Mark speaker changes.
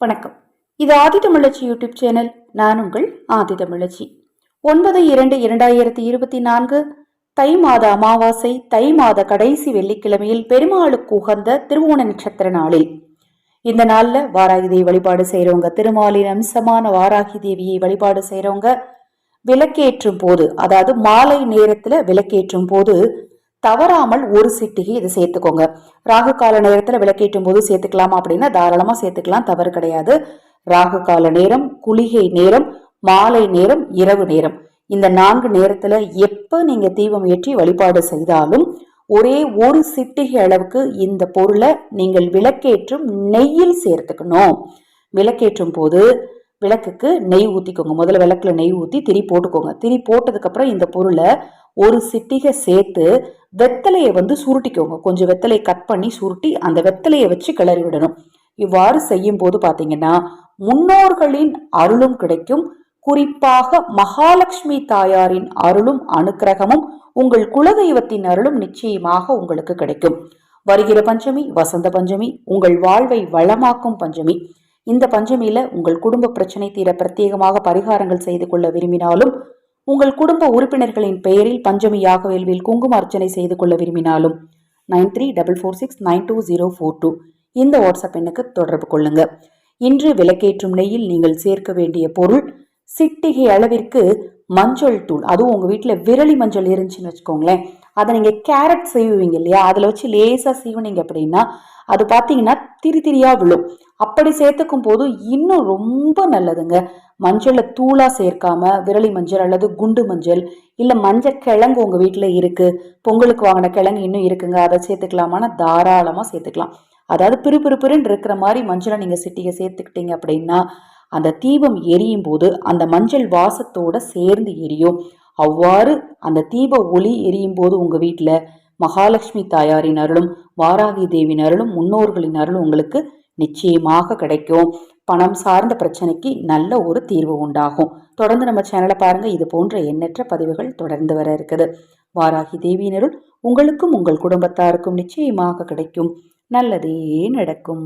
Speaker 1: வணக்கம். இது ஆதிதமிழச்சி YouTube channel. நான் உங்கள் ஆதிதமிழச்சி ஒன்பது இரண்டு இரண்டாயிரத்தி இருபத்தி நான்கு தை மாத அமாவாசை தை மாத கடைசி வெள்ளிக்கிழமையில் பெருமாளுக்கு உகந்த திருவோண நட்சத்திர நாளில். இந்த நாளில் வாராகி தேவி வழிபாடு செய்கிறவங்க திருமாலின் அம்சமான வாராகி தேவியை வழிபாடு செய்கிறவங்க விளக்கேற்றும் போது அதாவது மாலை நேரத்தில் விளக்கேற்றும் போது தவறாமல் ஒரு சிட்டிகை இதை சேர்த்துக்கோங்க. ராகு கால நேரத்தில் விளக்கேற்றும் போது சேர்த்துக்கலாமா அப்படின்னா தாராளமாக சேர்த்துக்கலாம் தவறு கிடையாது. ராகு கால நேரம் குளிகை நேரம் மாலை நேரம் இரவு நேரம். இந்த நான்கு நேரத்தில் எப்போ நீங்கள் தீபம் ஏற்றி வழிபாடு செய்தாலும் ஒரே ஒரு சிட்டிகை அளவுக்கு இந்த பொருளை நீங்கள் விளக்கேற்றும் நெய்யில் சேர்த்துக்கணும். விளக்கேற்றும் போது விளக்குக்கு நெய் ஊற்றிக்கோங்க முதல்ல விளக்குல நெய் ஊற்றி திரி போட்டுக்கோங்க. திரி போட்டதுக்கப்புறம் இந்த பொருளை ஒரு சிட்டிகை சேர்த்து வெத்தலையை வந்து சுருட்டிக்கோங்க. கொஞ்சம் வெத்தலையை கட் பண்ணி சுருட்டி அந்த வெத்தலையை வச்சு கிளறி விடணும். இவ்வாறு செய்யும் போது பார்த்தீங்கன்னா முன்னோர்களின் அருளும் கிடைக்கும். குறிப்பாக மகாலட்சுமி தாயாரின் அருளும் அனுக்கிரகமும் உங்கள் குலதெய்வத்தின் அருளும் நிச்சயமாக உங்களுக்கு கிடைக்கும். வருகிற பஞ்சமி வசந்த பஞ்சமி உங்கள் வாழ்வை வளமாக்கும் பஞ்சமி. இந்த பஞ்சமியில உங்கள் குடும்ப பிரச்சனை தீர பிரத்யேகமாக பரிகாரங்கள் செய்து கொள்ள விரும்பினாலும் உங்கள் குடும்ப உறுப்பினர்களின் பெயரில் பஞ்சமி யாக வேள்வியில் குங்கும அர்ச்சனை செய்து கொள்ள விரும்பினாலும் nine three double four six nine two zero four two இந்த வாட்ஸ்அப் எண்ணுக்கு தொடர்பு கொள்ளுங்க. இன்று விளக்கேற்றும் நெய்யில் நீங்கள் சேர்க்க வேண்டிய பொருள் சிட்டிகை அளவிற்கு மஞ்சள் தூள். அதுவும் உங்கள் வீட்டில் விரலி மஞ்சள் இருந்துச்சுன்னு வச்சுக்கோங்களேன். அதை நீங்கள் கேரட் செய்வீங்க இல்லையா? அதில் வச்சு லேசாக செய்வனீங்க அப்படின்னா அது பார்த்தீங்கன்னா திரி திரியாக விழும். அப்படி சேர்த்துக்கும் போது இன்னும் ரொம்ப நல்லதுங்க. மஞ்சளை தூளாக சேர்க்காம விரலி மஞ்சள் அல்லது குண்டு மஞ்சள் இல்லை மஞ்சள் கிழங்கு உங்கள் வீட்டில் இருக்குது பொங்கலுக்கு வாங்கின கிழங்கு இன்னும் இருக்குங்க அதை சேர்த்துக்கலாமான்னா தாராளமாக சேர்த்துக்கலாம். அதாவது பிறுபிறுப்பிறுன்னு இருக்கிற மாதிரி மஞ்சளை நீங்கள் சிட்டியை சேர்த்துக்கிட்டீங்க அப்படின்னா அந்த தீபம் எரியும் போது அந்த மஞ்சள் வாசத்தோட சேர்ந்து எரியும். அவ்வாறு அந்த தீப ஒளி எரியும் போது உங்கள் வீட்டில் மகாலட்சுமி தாயாரின் அருளும் வாராகி தேவியின் அருளும் முன்னோர்களின் அருளும் உங்களுக்கு நிச்சயமாக கிடைக்கும். பணம் சார்ந்த பிரச்சனைக்கு நல்ல ஒரு தீர்வு உண்டாகும். தொடர்ந்து நம்ம சேனலை பாருங்க. இது போன்ற எண்ணற்ற பதிவுகள் தொடர்ந்து வர இருக்குது. வாராகி தேவியினருள் உங்களுக்கும் உங்கள் குடும்பத்தாருக்கும் நிச்சயமாக கிடைக்கும். நல்லதே நடக்கும்.